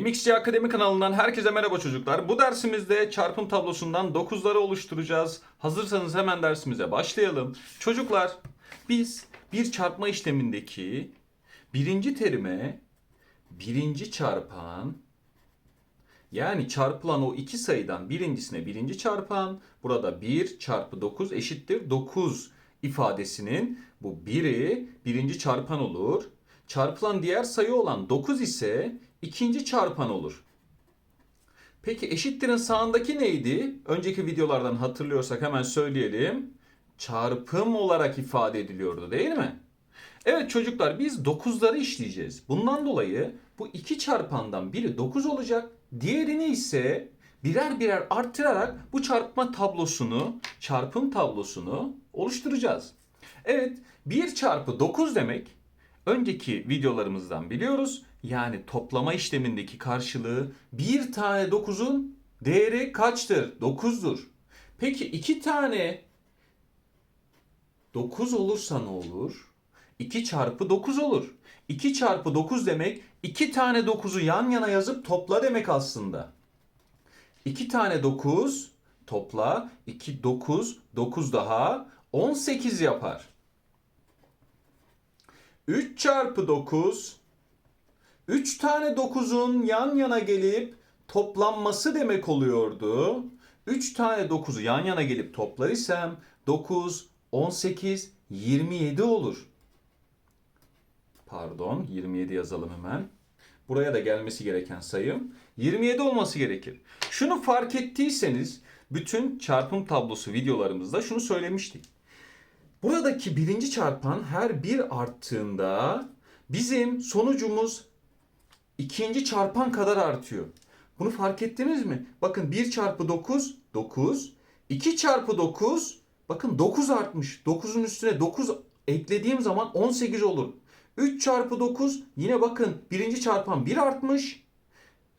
MXC Akademi kanalından herkese merhaba çocuklar. Bu dersimizde çarpım tablosundan 9'ları oluşturacağız. Hazırsanız hemen dersimize başlayalım. Çocuklar biz bir çarpma işlemindeki birinci terime birinci çarpan yani çarpılan o iki sayıdan birincisine birinci çarpan burada 1 çarpı 9 eşittir 9 ifadesinin bu 1'i birinci çarpan olur. Çarpılan diğer sayı olan 9 ise ikinci çarpan olur. Peki eşittirin sağındaki neydi? Önceki videolardan hatırlıyorsak hemen söyleyelim. Çarpım olarak ifade ediliyordu değil mi? Evet çocuklar biz 9'ları işleyeceğiz. Bundan dolayı bu iki çarpandan biri 9 olacak. Diğerini ise birer birer arttırarak bu çarpma tablosunu, çarpım tablosunu oluşturacağız. Evet 1 çarpı 9 demek önceki videolarımızdan biliyoruz. Yani toplama işlemindeki karşılığı bir tane 9'un değeri kaçtır? 9'dur. Peki iki tane 9 olursa ne olur? 2 çarpı 9 olur. 2 çarpı 9 demek 2 tane 9'u yan yana yazıp topla demek aslında. 2 tane 9 topla 2 9 9 daha 18 yapar. 3 çarpı 9 3 tane 9'un yan yana gelip toplanması demek oluyordu. 3 tane 9'u yan yana gelip toplar isem 9, 18, 27 olur. Pardon 27 yazalım hemen. Buraya da gelmesi gereken sayım 27 olması gerekir. Şunu fark ettiyseniz bütün çarpım tablosu videolarımızda şunu söylemiştik. Buradaki birinci çarpan her bir arttığında bizim sonucumuz ikinci çarpan kadar artıyor. Bunu fark ettiniz mi? Bakın 1 çarpı 9 9. 2 çarpı 9 bakın 9 artmış. 9'un üstüne 9 eklediğim zaman 18 olur. 3 çarpı 9 yine bakın birinci çarpan 1 artmış.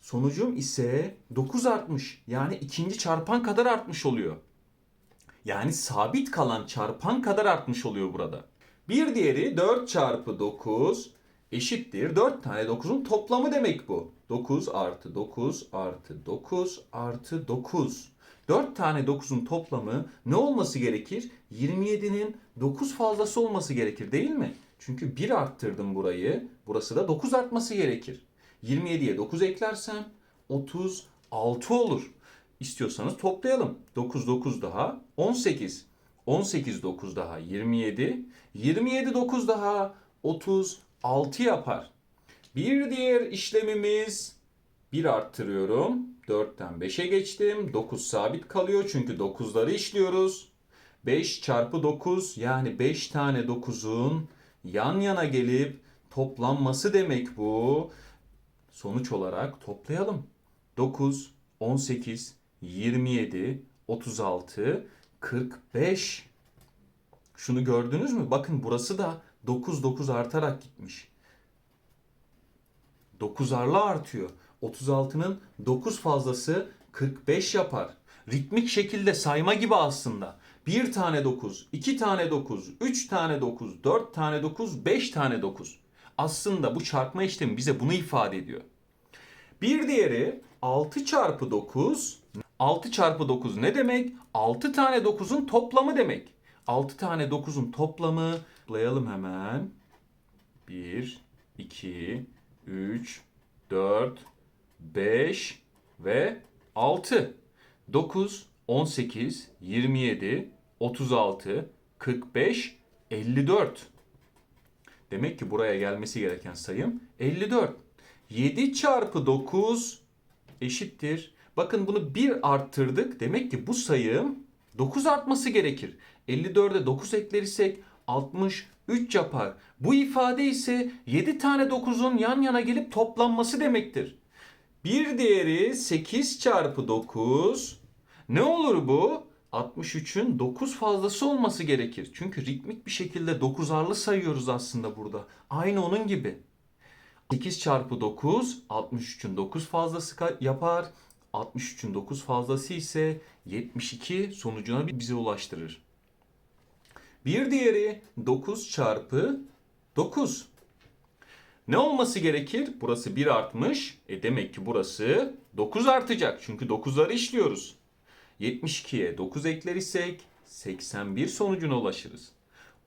Sonucum ise 9 artmış. Yani ikinci çarpan kadar artmış oluyor. Yani sabit kalan çarpan kadar artmış oluyor burada. Bir diğeri 4 çarpı 9 eşittir 4 tane 9'un toplamı demek bu. 9 artı 9 artı 9 artı 9. 4 tane 9'un toplamı ne olması gerekir? 27'nin 9 fazlası olması gerekir değil mi? Çünkü 1 arttırdım burayı. Burası da 9 artması gerekir. 27'ye 9 eklersem 36 olur. İstiyorsanız toplayalım. 9 9 daha 18. 18 9 daha 27. 27 9 daha 36 yapar. Bir diğer işlemimiz 1 arttırıyorum. 4'ten 5'e geçtim. 9 sabit kalıyor çünkü 9'ları işliyoruz. 5 çarpı 9 yani 5 tane 9'un yan yana gelip toplanması demek bu. Sonuç olarak toplayalım. 9, 18, 27, 36, 45. Şunu gördünüz mü? Bakın burası da 9 9 artarak gitmiş. 9'arlı artıyor. 36'nın 9 fazlası 45 yapar. Ritmik şekilde sayma gibi aslında. 1 tane 9, 2 tane 9, 3 tane 9, 4 tane 9, 5 tane 9. Aslında bu çarpma işlemi bize bunu ifade ediyor. Bir diğeri 6 çarpı 9. 6 çarpı 9 ne demek? 6 tane 9'un toplamı demek. 6 tane 9'un toplamı toplayalım hemen. 1, 2, 3, 4, 5 ve 6. 9, 18, 27, 36, 45, 54. Demek ki buraya gelmesi gereken sayım 54. 7 çarpı 9 eşittir. Bakın bunu 1 arttırdık. Demek ki bu sayım 9 artması gerekir. 54'e 9 eklersek 63 yapar. Bu ifade ise 7 tane 9'un yan yana gelip toplanması demektir. Bir diğeri 8 çarpı 9. Ne olur bu? 63'ün 9 fazlası olması gerekir. Çünkü ritmik bir şekilde 9'arlı sayıyoruz aslında burada. Aynı onun gibi. 8 çarpı 9 63'ün 9 fazlası yapar. 63'ün 9 fazlası ise 72 sonucuna bize ulaştırır. Bir diğeri 9 çarpı 9. Ne olması gerekir? Burası 1 artmış. E demek ki burası 9 artacak. Çünkü 9'ları işliyoruz. 72'ye 9 eklersek 81 sonucuna ulaşırız.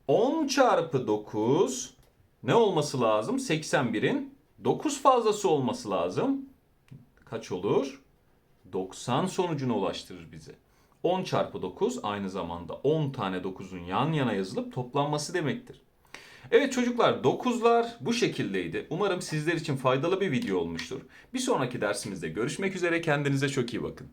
10 çarpı 9 ne olması lazım? 81'in 9 fazlası olması lazım. Kaç olur? 90 sonucuna ulaştırır bizi. 10 çarpı 9 aynı zamanda 10 tane 9'un yan yana yazılıp toplanması demektir. Evet çocuklar 9'lar bu şekildeydi. Umarım sizler için faydalı bir video olmuştur. Bir sonraki dersimizde görüşmek üzere. Kendinize çok iyi bakın.